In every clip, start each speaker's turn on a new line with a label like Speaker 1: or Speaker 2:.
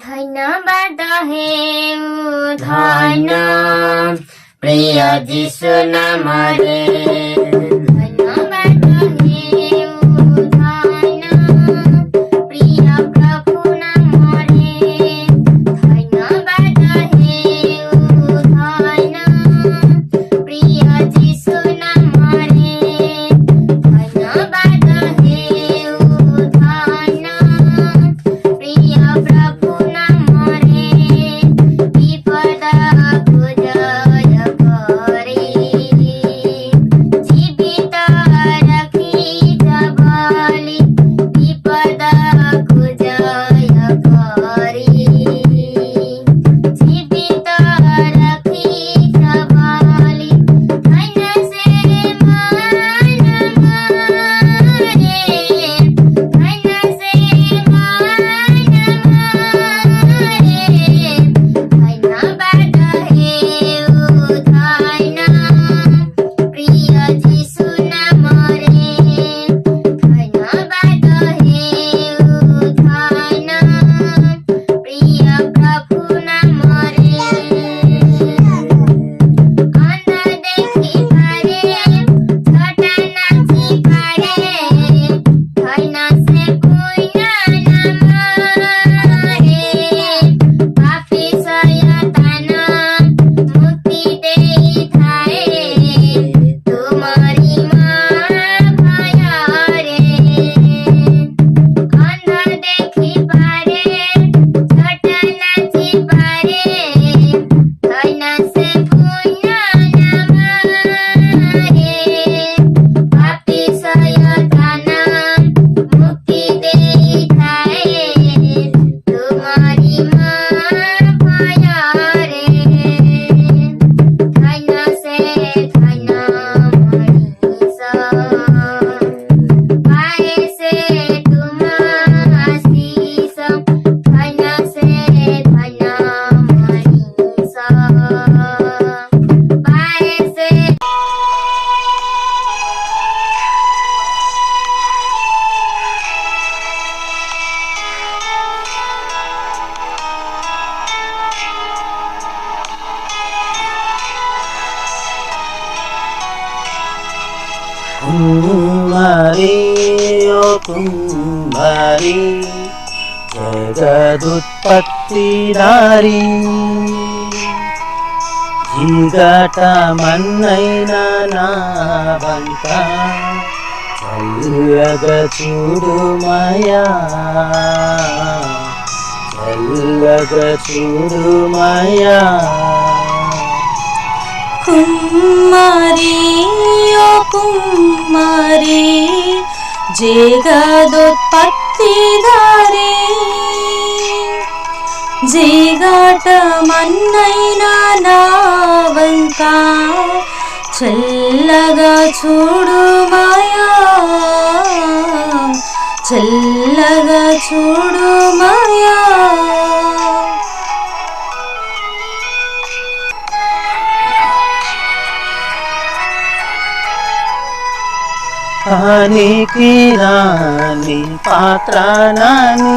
Speaker 1: ধন্যবাদ হে ধন্য প্রিয় যিশু নামরে।
Speaker 2: కుమారి ఓ కుమారి జగదుత్పత్తి దారి జీగట మన్నైన నా బంక చల్లగ చూడు
Speaker 3: జగదుత్పత్తిదారి జీగాటమన్నైనా మన్నైన నావంక చల్లగా చూడు మాయా. చల్లగా చూడు మాయా.
Speaker 2: పానికి రాని పాత్రానాని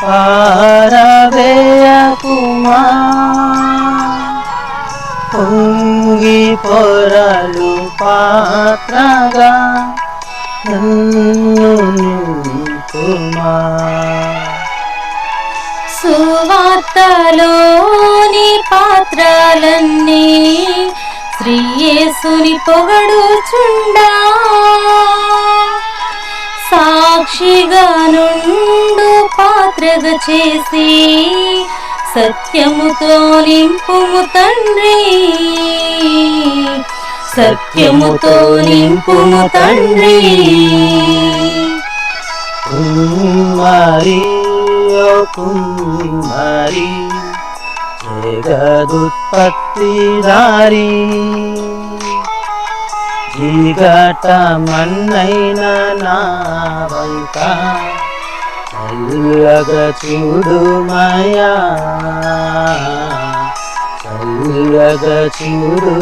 Speaker 2: పారవేయ పారవేయకుమా పొంగి పొరలు పాత్రగా నన్ను నింపుమా
Speaker 3: సువార్తలోని పాత్రలన్నీ శ్రీయేసుని పొగడు చుండా సాక్షిగా నుండు పాత్రగా చేసి సత్యముతో నింపుము తండ్రి. సత్యముతో నింపుము తండ్రి.
Speaker 2: కుమారి కుమారి జగదుత్పత్తి దారి. చీకట మన్నైన చల్లగ చూడు చల్లగ చూడు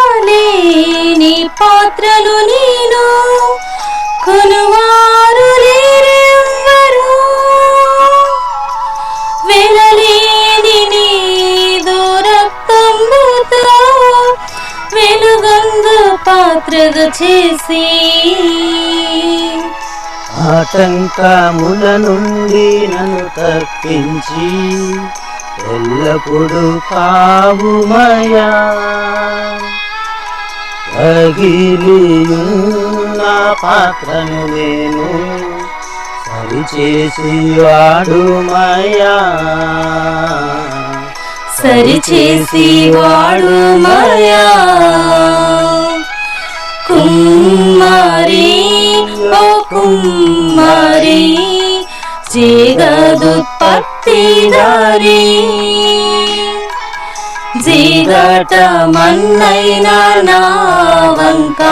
Speaker 2: విలువలేని
Speaker 3: పాత్రలు నేను కొనువా పాత్రగా చేసి
Speaker 2: ఆటంకముల నుండి నన్ను తప్పించి ఎల్లప్పుడూ కావుమయా. పగిలియున్న పాత్రను నేను సరిచేసి వాడుమయా.
Speaker 3: సరిచేసి వాడు కుమ్మరి జగదుత్పత్తిదారి జీగట మన్నైన నా వంక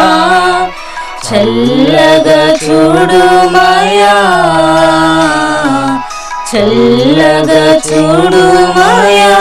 Speaker 3: చల్లగా చూడు మాయా. చల్లగా చూడు మాయా.